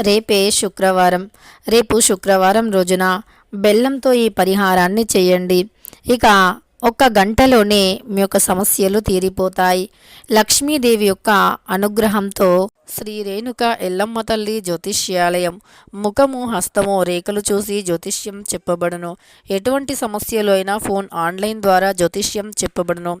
రేపే శుక్రవారం. రేపు శుక్రవారం రోజున బెల్లంతో ఈ పరిహారాన్ని చేయండి. ఇక ఒక్క గంటలోనే మీ యొక్క సమస్యలు తీరిపోతాయి. లక్ష్మీదేవి యొక్క అనుగ్రహంతో శ్రీ రేణుక ఎల్లమ్మ తల్లి జ్యోతిష్యాలయం ముఖము హస్తము రేఖలు చూసి జ్యోతిష్యం చెప్పబడును. ఎటువంటి సమస్యలు అయినా ఫోన్ ఆన్లైన్ ద్వారా జ్యోతిష్యం చెప్పబడును.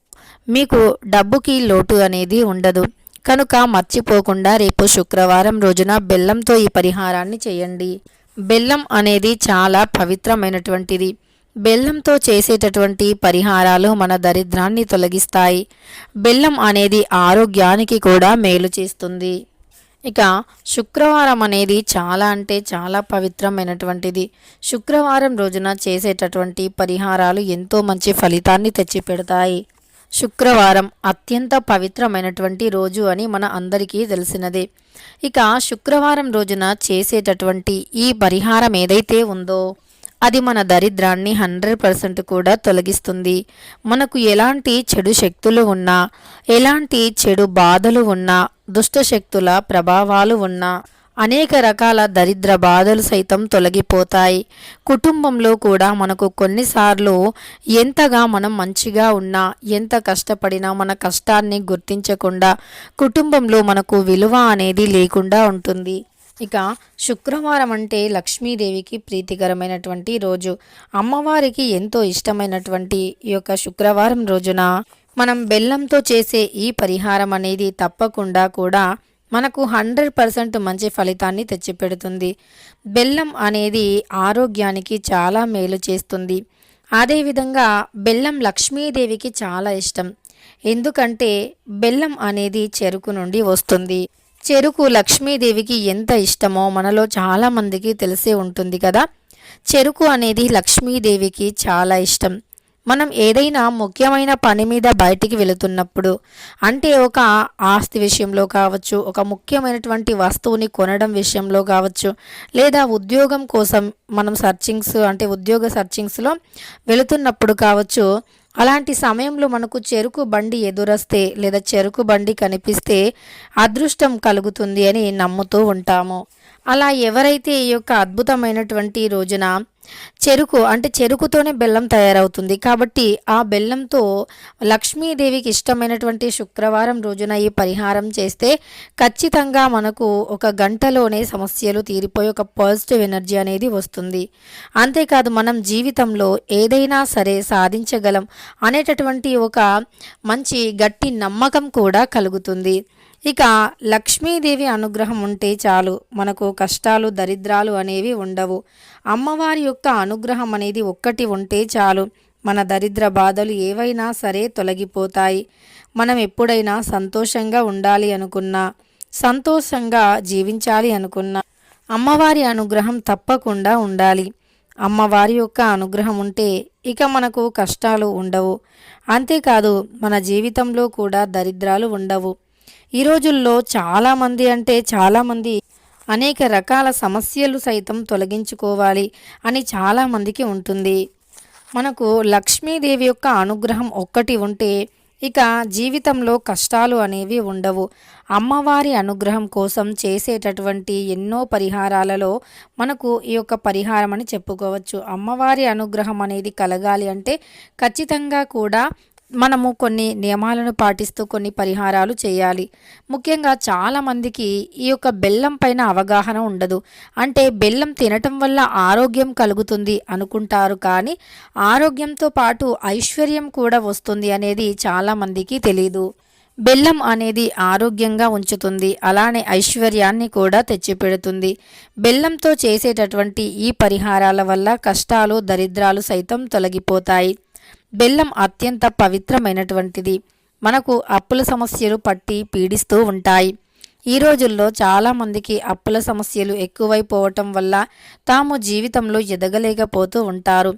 మీకు డబ్బుకి లోటు అనేది ఉండదు. కనుక మర్చిపోకుండా రేపు శుక్రవారం రోజున బెల్లంతో ఈ పరిహారాన్ని చేయండి. బెల్లం అనేది చాలా పవిత్రమైనటువంటిది. బెల్లంతో చేసేటటువంటి పరిహారాలు మన దరిద్రాన్ని తొలగిస్తాయి. బెల్లం అనేది ఆరోగ్యానికి కూడా మేలు చేస్తుంది. ఇక శుక్రవారం అనేది చాలా అంటే చాలా పవిత్రమైనటువంటిది. శుక్రవారం రోజున చేసేటటువంటి పరిహారాలు ఎంతో మంచి ఫలితాన్ని తెచ్చిపెడతాయి. శుక్రవారం అత్యంత పవిత్రమైనటువంటి రోజు అని మన అందరికీ తెలిసినదే. ఇక శుక్రవారం రోజున చేసేటటువంటి ఈ పరిహారం ఏదైతే ఉందో అది మన దరిద్రాన్ని హండ్రెడ్ పర్సెంట్ కూడా తొలగిస్తుంది. మనకు ఎలాంటి చెడు శక్తులు ఉన్నా ఎలాంటి చెడు బాధలు ఉన్నా దుష్ట శక్తుల ప్రభావాలు ఉన్నా అనేక రకాల దరిద్ర బాధలు సైతం తొలగిపోతాయి. కుటుంబంలో కూడా మనకు కొన్నిసార్లు ఎంతగా మనం మంచిగా ఉన్నా ఎంత కష్టపడినా మన కష్టాన్ని గుర్తించకుండా కుటుంబంలో మనకు విలువ అనేది లేకుండా ఉంటుంది. ఇక శుక్రవారం అంటే లక్ష్మీదేవికి ప్రీతికరమైనటువంటి రోజు. అమ్మవారికి ఎంతో ఇష్టమైనటువంటి ఈ యొక్క శుక్రవారం రోజున మనం బెల్లంతో చేసే ఈ పరిహారం అనేది తప్పకుండా కూడా మనకు హండ్రెడ్ పర్సెంట్ మంచి ఫలితాన్ని తెచ్చిపెడుతుంది. బెల్లం అనేది ఆరోగ్యానికి చాలా మేలు చేస్తుంది. అదేవిధంగా బెల్లం లక్ష్మీదేవికి చాలా ఇష్టం. ఎందుకంటే బెల్లం అనేది చెరుకు నుండి వస్తుంది. చెరుకు లక్ష్మీదేవికి ఎంత ఇష్టమో మనలో చాలామందికి తెలిసే ఉంటుంది కదా. చెరుకు అనేది లక్ష్మీదేవికి చాలా ఇష్టం. మనం ఏదైనా ముఖ్యమైన పని మీద బయటికి వెళుతున్నప్పుడు అంటే ఒక ఆస్తి విషయంలో కావచ్చు ఒక ముఖ్యమైనటువంటి వస్తువుని కొనడం విషయంలో కావచ్చు లేదా ఉద్యోగం కోసం మనం సర్చింగ్స్ అంటే ఉద్యోగ సర్చింగ్స్లో వెళుతున్నప్పుడు కావచ్చు అలాంటి సమయంలో మనకు చెరుకు బండి ఎదురొస్తే లేదా చెరుకు బండి కనిపిస్తే అదృష్టం కలుగుతుంది అని నమ్ముతూ ఉంటాము. అలా ఎవరైతే ఈ యొక్క అద్భుతమైనటువంటి రోజున చెరుకు అంటే చెరుకుతోనే బెల్లం తయారవుతుంది. కాబట్టి ఆ బెల్లంతో లక్ష్మీదేవికి ఇష్టమైనటువంటి శుక్రవారం రోజున ఈ పరిహారం చేస్తే ఖచ్చితంగా మనకు ఒక గంటలోనే సమస్యలు తీరిపోయి ఒక పాజిటివ్ ఎనర్జీ అనేది వస్తుంది. అంతేకాదు మనం జీవితంలో ఏదైనా సరే సాధించగలం అనేటటువంటి ఒక మంచి గట్టి నమ్మకం కూడా కలుగుతుంది. ఇక లక్ష్మీదేవి అనుగ్రహం ఉంటే చాలు. మనకు కష్టాలు దరిద్రాలు అనేవి ఉండవు. అమ్మవారి యొక్క అనుగ్రహం అనేది ఒక్కటి ఉంటే చాలు. మన దరిద్ర బాధలు ఏవైనా సరే తొలగిపోతాయి. మనం ఎప్పుడైనా సంతోషంగా ఉండాలి అనుకున్నా సంతోషంగా జీవించాలి అనుకున్నా అమ్మవారి అనుగ్రహం తప్పకుండా ఉండాలి. అమ్మవారి యొక్క అనుగ్రహం ఉంటే ఇక మనకు కష్టాలు ఉండవు. అంతేకాదు మన జీవితంలో కూడా దరిద్రాలు ఉండవు. ఈ రోజుల్లో చాలామంది అంటే చాలామంది అనేక రకాల సమస్యలు సైతం తొలగించుకోవాలి అని చాలామందికి ఉంటుంది. మనకు లక్ష్మీదేవి యొక్క అనుగ్రహం ఒక్కటి ఉంటే ఇక జీవితంలో కష్టాలు అనేవి ఉండవు. అమ్మవారి అనుగ్రహం కోసం చేసేటటువంటి ఎన్నో పరిహారాలలో మనకు ఈ యొక్క పరిహారం అని చెప్పుకోవచ్చు. అమ్మవారి అనుగ్రహం అనేది కలగాలి అంటే ఖచ్చితంగా కూడా మనము కొన్ని నియమాలను పాటిస్తూ కొన్ని పరిహారాలు చేయాలి. ముఖ్యంగా చాలామందికి ఈ యొక్క బెల్లం పైన అవగాహన ఉండదు. అంటే బెల్లం తినటం వల్ల ఆరోగ్యం కలుగుతుంది అనుకుంటారు కానీ ఆరోగ్యంతో పాటు ఐశ్వర్యం కూడా వస్తుంది అనేది చాలామందికి తెలీదు. బెల్లం అనేది ఆరోగ్యంగా ఉంచుతుంది. అలానే ఐశ్వర్యాన్ని కూడా తెచ్చిపెడుతుంది. బెల్లంతో చేసేటటువంటి ఈ పరిహారాల వల్ల కష్టాలు దరిద్రాలు సైతం తొలగిపోతాయి. బెల్లం అత్యంత పవిత్రమైనటువంటిది. మనకు అప్పుల సమస్యలు పట్టి పీడిస్తూ ఉంటాయి. ఈ రోజుల్లో చాలామందికి అప్పుల సమస్యలు ఎక్కువైపోవటం వల్ల తాము జీవితంలో ఎదగలేకపోతూ ఉంటారు.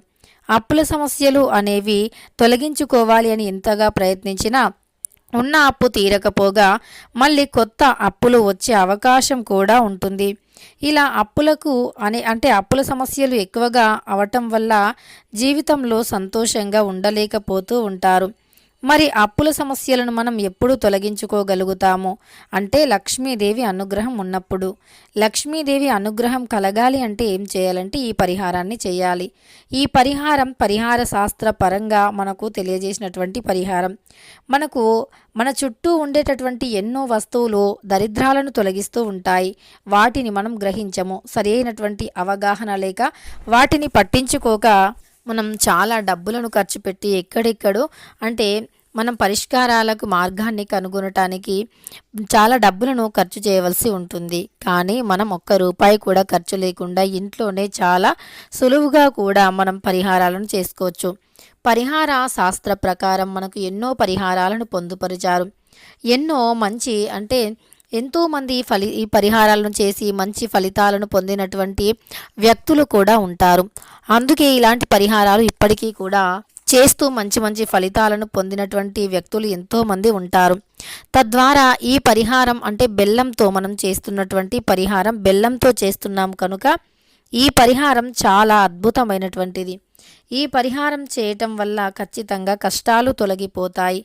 అప్పుల సమస్యలు అనేవి తొలగించుకోవాలి అని ఎంతగా ప్రయత్నించినా ఉన్న అప్పు తీరకపోగా మళ్ళీ కొత్త అప్పులు వచ్చే అవకాశం కూడా ఉంటుంది. ఇలా అప్పులకు అనే అంటే అప్పుల సమస్యలు ఎక్కువగా అవటం వల్ల జీవితంలో సంతోషంగా ఉండలేకపోతూ ఉంటారు. మరి అప్పుల సమస్యలను మనం ఎప్పుడు తొలగించుకోగలుగుతాము? అంటే లక్ష్మీదేవి అనుగ్రహం ఉన్నప్పుడు. లక్ష్మీదేవి అనుగ్రహం కలగాలి అంటే ఏం చేయాలంటే ఈ పరిహారాన్ని చేయాలి. ఈ పరిహారం పరిహార శాస్త్ర పరంగా మనకు తెలియజేసినటువంటి పరిహారం. మనకు మన చుట్టూ ఉండేటటువంటి ఎన్నో వస్తువులు దరిద్రాలను తొలగిస్తూ ఉంటాయి. వాటిని మనం గ్రహించము. సరైనటువంటి అవగాహన లేక వాటిని పట్టించుకోక మనం చాలా డబ్బులను ఖర్చు పెట్టి ఎక్కడెక్కడో అంటే మనం పరిష్కారాలకు మార్గాన్ని కనుగొనటానికి చాలా డబ్బులను ఖర్చు చేయవలసి ఉంటుంది. కానీ మనం ఒక్క రూపాయి కూడా ఖర్చు లేకుండా ఇంట్లోనే చాలా సులువుగా కూడా మనం పరిహారాలను చేసుకోవచ్చు. పరిహార శాస్త్ర ప్రకారం మనకు ఎన్నో పరిహారాలను పొందుపరిచారు. ఎన్నో మంచి అంటే ఎంతోమంది ఫలి ఈ పరిహారాలను చేసి మంచి ఫలితాలను పొందినటువంటి వ్యక్తులు కూడా ఉంటారు. అందుకే ఇలాంటి పరిహారాలు ఇప్పటికీ కూడా చేస్తూ మంచి మంచి ఫలితాలను పొందినటువంటి వ్యక్తులు ఎంతోమంది ఉంటారు. తద్వారా ఈ పరిహారం అంటే బెల్లంతో మనం చేస్తున్నటువంటి పరిహారం బెల్లంతో చేస్తున్నాం కనుక ఈ పరిహారం చాలా అద్భుతమైనటువంటిది. ఈ పరిహారం చేయటం వల్ల ఖచ్చితంగా కష్టాలు తొలగిపోతాయి.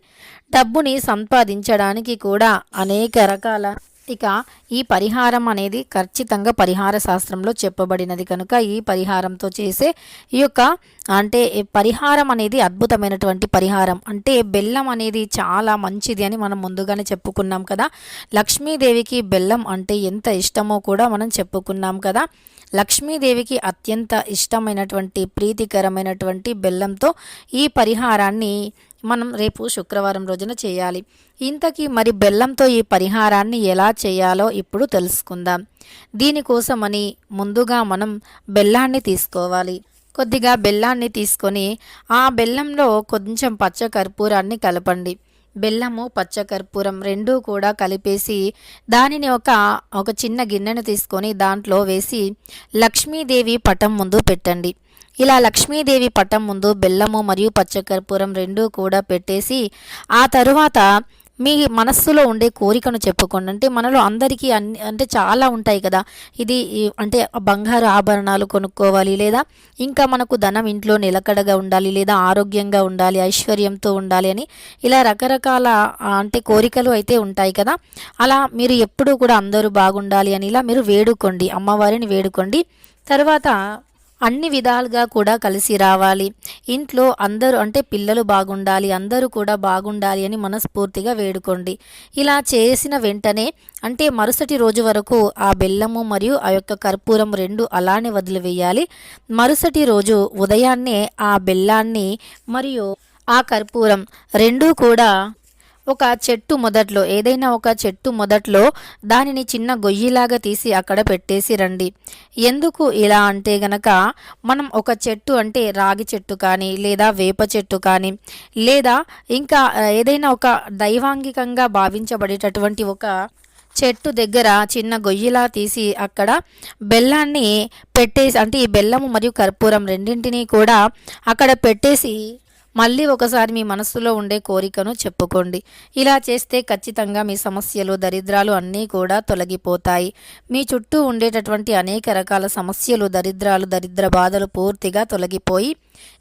డబ్బుని సంపాదించడానికి కూడా అనేక రకాల ఇక ఈ పరిహారం అనేది ఖచ్చితంగా పరిహార శాస్త్రంలో చెప్పబడినది కనుక ఈ పరిహారంతో చేసే ఈ యొక్క అంటే పరిహారం అనేది అద్భుతమైనటువంటి పరిహారం. అంటే బెల్లం అనేది చాలా మంచిది అని మనం ముందుగానే చెప్పుకున్నాం కదా. లక్ష్మీదేవికి బెల్లం అంటే ఎంత ఇష్టమో కూడా మనం చెప్పుకున్నాం కదా. లక్ష్మీదేవికి అత్యంత ఇష్టమైనటువంటి ప్రీతికరమైనటువంటి బెల్లంతో ఈ పరిహారాన్ని మనం రేపు శుక్రవారం రోజున చేయాలి. ఇంతకీ మరి బెల్లంతో ఈ పరిహారాన్ని ఎలా చేయాలో ఇప్పుడు తెలుసుకుందాం. దీనికోసమని ముందుగా మనం బెల్లాన్ని తీసుకోవాలి. కొద్దిగా బెల్లాన్ని తీసుకొని ఆ బెల్లంలో కొంచెం పచ్చ కర్పూరాన్ని కలపండి. బెల్లము పచ్చకర్పూరం రెండూ కూడా కలిపేసి దానిని ఒక ఒక చిన్న గిన్నెను తీసుకొని దాంట్లో వేసి లక్ష్మీదేవి పటం ముందు పెట్టండి. ఇలా లక్ష్మీదేవి పటం ముందు బెల్లము మరియు పచ్చకర్పూరం రెండూ కూడా పెట్టేసి ఆ తరువాత మీ మనస్సులో ఉండే కోరికను చెప్పుకోండి. అంటే మనలో అందరికీ అన్ని అంటే చాలా ఉంటాయి కదా. ఇది అంటే బంగారు ఆభరణాలు కొనుక్కోవాలి లేదా ఇంకా మనకు ధనం ఇంట్లో నిలకడగా ఉండాలి లేదా ఆరోగ్యంగా ఉండాలి ఐశ్వర్యంతో ఉండాలి అని ఇలా రకరకాల అంటే కోరికలు అయితే ఉంటాయి కదా. అలా మీరు ఎప్పుడూ కూడా అందరూ బాగుండాలి అని ఇలా మీరు వేడుకోండి. అమ్మవారిని వేడుకోండి. తర్వాత అన్ని విధాలుగా కూడా కలిసి రావాలి. ఇంట్లో అందరూ అంటే పిల్లలు బాగుండాలి అందరూ కూడా బాగుండాలి అని మనస్ఫూర్తిగా వేడుకోండి. ఇలా చేసిన వెంటనే అంటే మరుసటి రోజు వరకు ఆ బెల్లము మరియు ఆ యొక్క కర్పూరం రెండు అలానే వదిలివేయాలి. మరుసటి రోజు ఉదయాన్నే ఆ బెల్లాన్ని మరియు ఆ కర్పూరం రెండూ కూడా ఒక చెట్టు మొదట్లో ఏదైనా ఒక చెట్టు మొదట్లో దానిని చిన్న గొయ్యిలాగా తీసి అక్కడ పెట్టేసి రండి. ఎందుకు ఇలా అంటే గనక మనం ఒక చెట్టు అంటే రాగి చెట్టు కానీ లేదా వేప చెట్టు కానీ లేదా ఇంకా ఏదైనా ఒక దైవాంగికంగా భావించబడేటటువంటి ఒక చెట్టు దగ్గర చిన్న గొయ్యిలా తీసి అక్కడ బెల్లాన్ని పెట్టేసి అంటే ఈ బెల్లము మరియు కర్పూరం రెండింటినీ కూడా అక్కడ పెట్టేసి మళ్ళీ ఒకసారి మీ మనస్సులో ఉండే కోరికను చెప్పుకోండి. ఇలా చేస్తే ఖచ్చితంగా మీ సమస్యలు దరిద్రాలు అన్నీ కూడా తొలగిపోతాయి. మీ చుట్టూ ఉండేటటువంటి అనేక రకాల సమస్యలు దరిద్రాలు దరిద్ర బాధలు పూర్తిగా తొలగిపోయి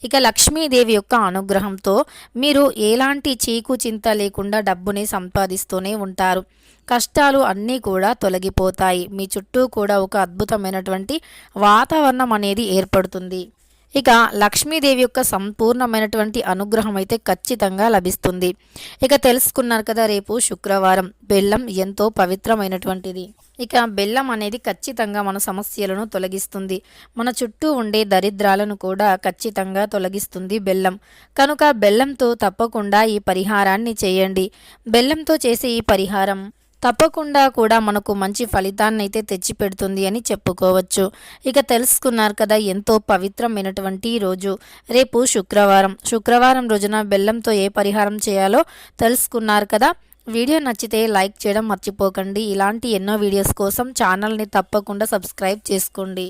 ఇక లక్ష్మీదేవి యొక్క అనుగ్రహంతో మీరు ఎలాంటి చీకు చింత లేకుండా డబ్బుని సంపాదిస్తూనే ఉంటారు. కష్టాలు అన్నీ కూడా తొలగిపోతాయి. మీ చుట్టూ కూడా ఒక అద్భుతమైనటువంటి వాతావరణం అనేది ఏర్పడుతుంది. ఇక లక్ష్మీదేవి యొక్క సంపూర్ణమైనటువంటి అనుగ్రహం అయితే ఖచ్చితంగా లభిస్తుంది. ఇక తెలుసుకున్నారు కదా రేపు శుక్రవారం బెల్లం ఎంతో పవిత్రమైనటువంటిది. ఇక బెల్లం అనేది ఖచ్చితంగా మన సమస్యలను తొలగిస్తుంది. మన చుట్టూ ఉండే దరిద్రాలను కూడా ఖచ్చితంగా తొలగిస్తుంది బెల్లం. కనుక బెల్లంతో తప్పకుండా ఈ పరిహారాన్ని చేయండి. బెల్లంతో చేసే ఈ పరిహారం తప్పకుండా కూడా మనకు మంచి ఫలితాన్ని అయితే తెచ్చిపెడుతుంది అని చెప్పుకోవచ్చు. ఇక తెలుసుకున్నారు కదా ఎంతో పవిత్రమైనటువంటి రోజు. రేపు శుక్రవారం. శుక్రవారం రోజున బెల్లంతో ఏ పరిహారం చేయాలో తెలుసుకున్నారు కదా. వీడియో నచ్చితే లైక్ చేయడం మర్చిపోకండి. ఇలాంటి ఎన్నో వీడియోస్ కోసం ఛానల్ని తప్పకుండా సబ్స్క్రైబ్ చేసుకోండి.